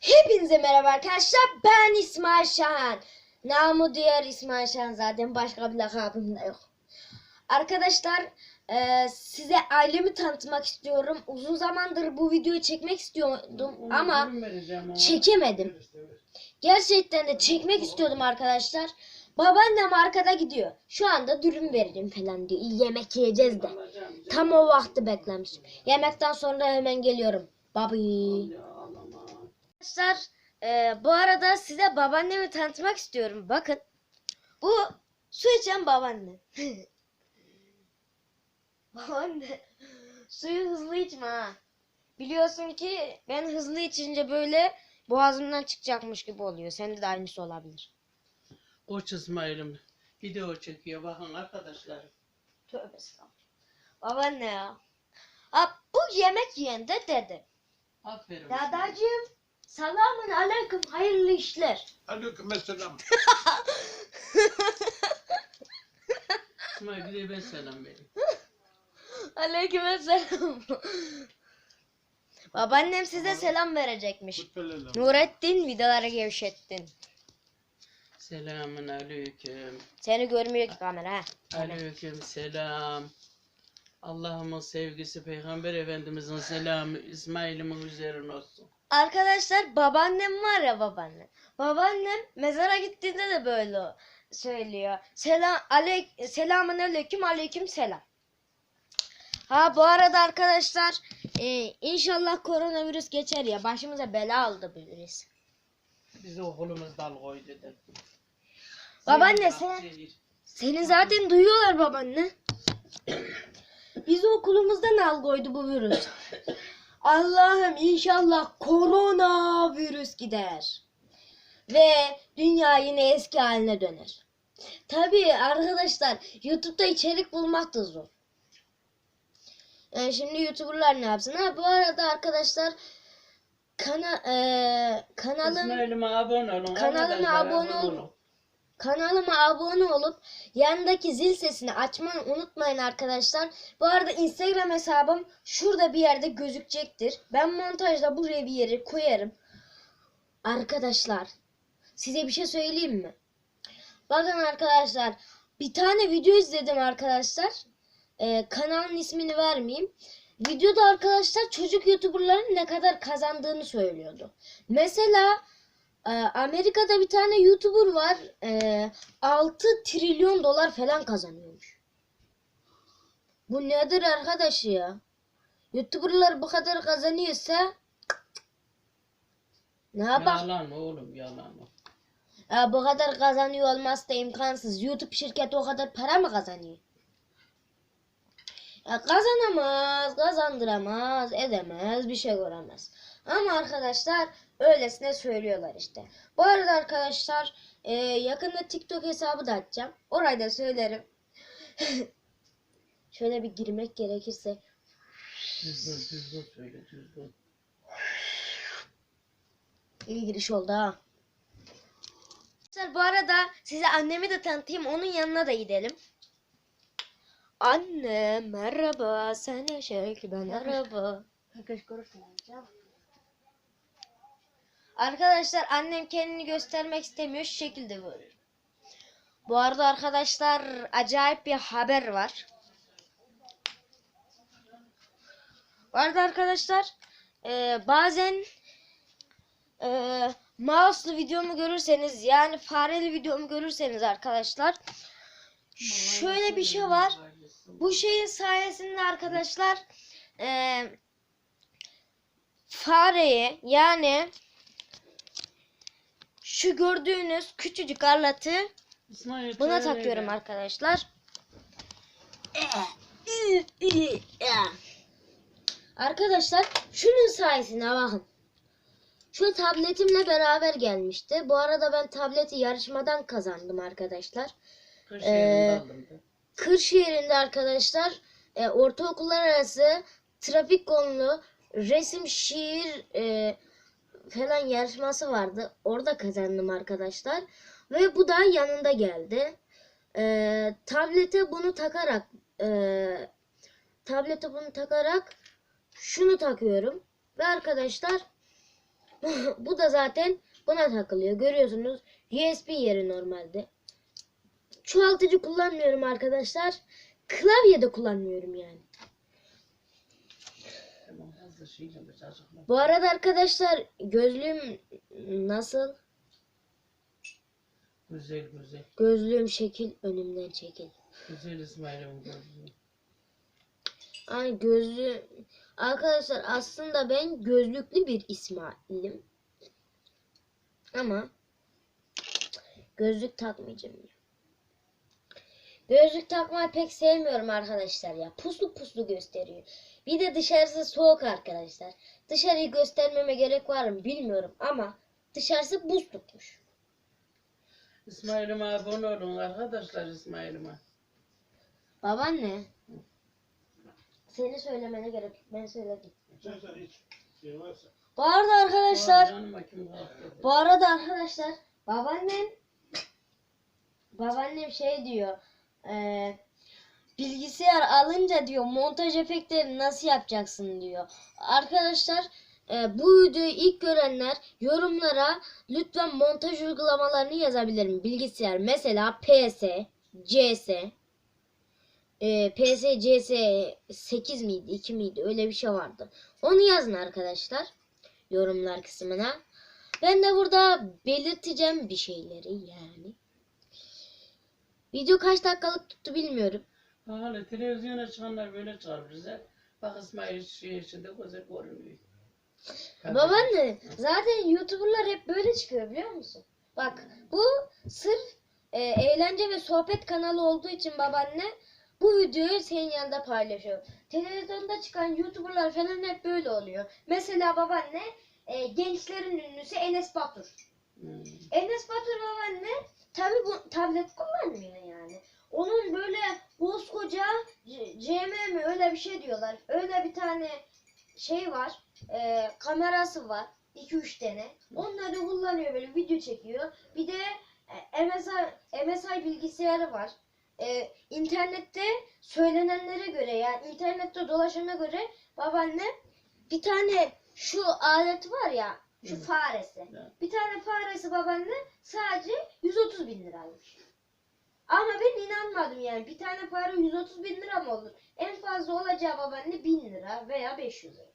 Hepinize merhaba arkadaşlar. Ben İsmail Şahan. Namı diğer İsmail Şahan zaten başka bir lakabım da yok. Arkadaşlar e, size ailemi tanıtmak istiyorum. Uzun zamandır bu videoyu çekmek istiyordum ama çekemedim. Gerçekten de çekmek istiyordum arkadaşlar. Babaannem arkada gidiyor. Şu anda dürüm veririm falan diyor. Yemek yiyeceğiz de. Tam o vakti beklemişim. Yemekten sonra hemen geliyorum. Babi. Arkadaşlar e, bu arada size babaannemi tanıtmak istiyorum. Bakın. Bu su içen babaannem. Babaanne. Suyu hızlı içme ha. Biliyorsun ki ben hızlı içince böyle boğazımdan çıkacakmış gibi oluyor. Sende de aynısı olabilir. Koç İsmail'im video çekiyor bakın arkadaşlar. Tövbe estağfurullah. Babaanne ya. Ha, bu yemek yiyen de dede. Aferin. Dadacığım. Selamun aleyküm. Hayırlı işler. Aleykümselam. İsmail bir de ben selam vereyim. Aleykümselam. Babaannem size selam verecekmiş. Nurettin vidaları gevşettin. Selamun aleyküm. Seni görmüyor ki kamera ha. Aleyküm selam. Allah'ımın sevgisi Peygamber Efendimizin selamı İsmail'imin üzerine olsun. Arkadaşlar babaannem var ya babaannem. Babaannem mezara gittiğinde de böyle söylüyor. Selam aleyk selamun aleyküm aleyküm selam. Ha bu arada arkadaşlar e, inşallah koronavirüs geçer ya. Başımıza bela aldı bu virüs. Bizi okulumuz dal koy dedi. Babaanne sen seni zaten duyuyorlar babaanne. Bizi okulumuzdan al koydu bu virüs. Allah'ım inşallah korona virüs gider. Ve dünya yine eski haline döner. Tabii arkadaşlar YouTube'da içerik bulmak da zor. Yani şimdi YouTuber'lar ne yapsın? Ha bu arada arkadaşlar kana eee, kanalım İsmail'ime abone olun. Kanalıma abone olun. Kanalıma abone olup yanındaki zil sesini açmayı unutmayın arkadaşlar. Bu arada Instagram hesabım şurada bir yerde gözükecektir. Ben montajda buraya bir yere koyarım. Arkadaşlar size bir şey söyleyeyim mi? Bakın arkadaşlar bir tane video izledim arkadaşlar. Ee, kanalın ismini vermeyeyim. Videoda arkadaşlar çocuk youtuberların ne kadar kazandığını söylüyordu. Mesela Amerika'da bir tane YouTuber var. Ee, 6 trilyon dolar falan kazanıyormuş. Bu nedir arkadaş ya? YouTuber'lar bu kadar kazanıyorsa ne yapar? Yalan oğlum yalan. Ya bu kadar kazanıyor olması da imkansız. YouTube şirketi o kadar para mı kazanıyor? Ya kazanamaz, kazandıramaz, edemez, bir şey göremez. Ama arkadaşlar öylesine söylüyorlar işte. Bu arada arkadaşlar e, yakında TikTok hesabı da açacağım. Orayı da söylerim. Şöyle bir girmek gerekirse. Düzgün düzgün söyle düzgün. İyi giriş oldu ha. Arkadaşlar bu arada size annemi de tanıtayım. Onun yanına da gidelim. Anne merhaba. Sana şekil ben araba. Arkadaşlar annem kendini göstermek istemiyor. Şu şekilde böyle. Bu arada arkadaşlar acayip bir haber var. Bu arada arkadaşlar e, bazen e, mouse'lu videomu görürseniz yani fareli videomu görürseniz arkadaşlar şöyle bir şey var. Bu şeyin sayesinde arkadaşlar e, fareyi yani şu gördüğünüz küçücük İsmail buna takıyorum arkadaşlar. Arkadaşlar şunun sayesinde bakın. Şu tabletimle beraber gelmişti. Bu arada ben tableti yarışmadan kazandım arkadaşlar. Kış Ee. Kırşehir'inde arkadaşlar e, ortaokullar arası trafik konulu resim, şiir e, falan yarışması vardı. Orada kazandım arkadaşlar. Ve bu da yanında geldi. E, tablete bunu takarak e, tablete bunu takarak şunu takıyorum. Ve arkadaşlar Bu da zaten buna takılıyor. Görüyorsunuz USB yeri normalde. Çoğaltıcı kullanmıyorum arkadaşlar. Klavye de kullanmıyorum yani. Tamam fazla şeyle bir çocuklar. Bu arada arkadaşlar gözlüğüm nasıl? Güzel güzel. Gözlüğüm şekil önümden çekil. Güzel İsmail'im gözlüğü. Ay gözlü arkadaşlar aslında ben gözlüklü bir İsmail'im. Ama gözlük takmayacağım ya. Gözlük takmayı pek sevmiyorum arkadaşlar ya. Puslu puslu gösteriyor. Bir de dışarısı soğuk arkadaşlar. Dışarıyı göstermeme gerek var mı bilmiyorum ama dışarısı buz tutmuş. İsmail'ime abone olun arkadaşlar İsmail'ime. Babaanne. Seni söylemene gerek yok. Ben söyledim. İçersen iç. Şey varsa. Bu arada arkadaşlar? Bu arada arkadaşlar babaannem babaannem şey diyor eee, bilgisayar alınca diyor montaj efektleri nasıl yapacaksın diyor. Arkadaşlar eee, bu videoyu ilk görenler yorumlara lütfen montaj uygulamalarını yazabilir mi? Bilgisayar mesela PS, CS, eee, PS, CS 8 miydi 2 miydi öyle bir şey vardı. Onu yazın arkadaşlar yorumlar kısmına. Ben de burada belirteceğim bir şeyleri yani. Video kaç dakikalık tuttu bilmiyorum. Hala televizyona çıkanlar böyle çıkar bize. Bak İsmail şey içinde güzel görünüyor. Babaanne zaten YouTuber'lar hep böyle çıkıyor biliyor musun? Bak bu sırf e, eğlence ve sohbet kanalı olduğu için babaanne bu videoyu senin yanında paylaşıyor. Televizyonda çıkan YouTuber'lar falan hep böyle oluyor. Mesela babaanne e, gençlerin ünlüsü Enes Batur. Hmm. Enes Batur babaanne tabi bu tablet kullanmıyor yani. Onun böyle koskoca CM mi öyle bir şey diyorlar. Öyle bir tane şey var. e, kamerası var. 2-3 tane. Onları kullanıyor böyle video çekiyor. Bir de e, MSI, MSI bilgisayarı var. E, internette söylenenlere göre yani internette dolaşana göre babaanne bir tane şu alet var ya şu faresi. Bir tane faresi babaanne sadece 130 bin liraymış. Ama ben inanmadım yani. Bir tane fare 130 bin lira mı olur? En fazla olacağı babaanne 1000 lira veya 500 lira.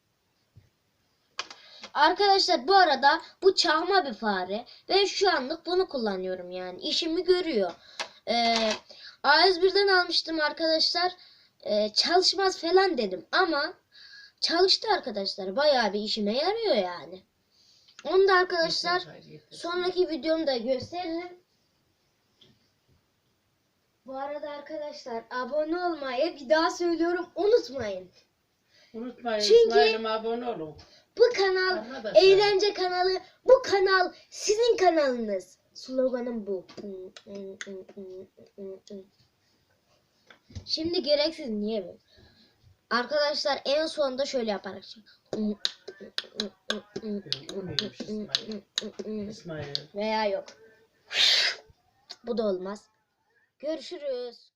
Arkadaşlar bu arada bu çağma bir fare ve şu anlık bunu kullanıyorum yani. işimi görüyor. Ee, A101'den almıştım arkadaşlar. Ee, çalışmaz falan dedim ama çalıştı arkadaşlar. Bayağı bir işime yarıyor yani. Onu da arkadaşlar Yeter, hayır, yeter. Sonraki videomda gösteririm. Bu arada arkadaşlar abone olmayı bir daha söylüyorum unutmayın. Unutmayın Çünkü- İsmail'ime abone olun. Bu kanal Arkadaşlar. eğlence kanalı. Bu kanal sizin kanalınız. Sloganım bu. Şimdi gereksiz niye böyle? Arkadaşlar en sonunda şöyle yaparak İsmail. veya yok. Bu da olmaz. Görüşürüz.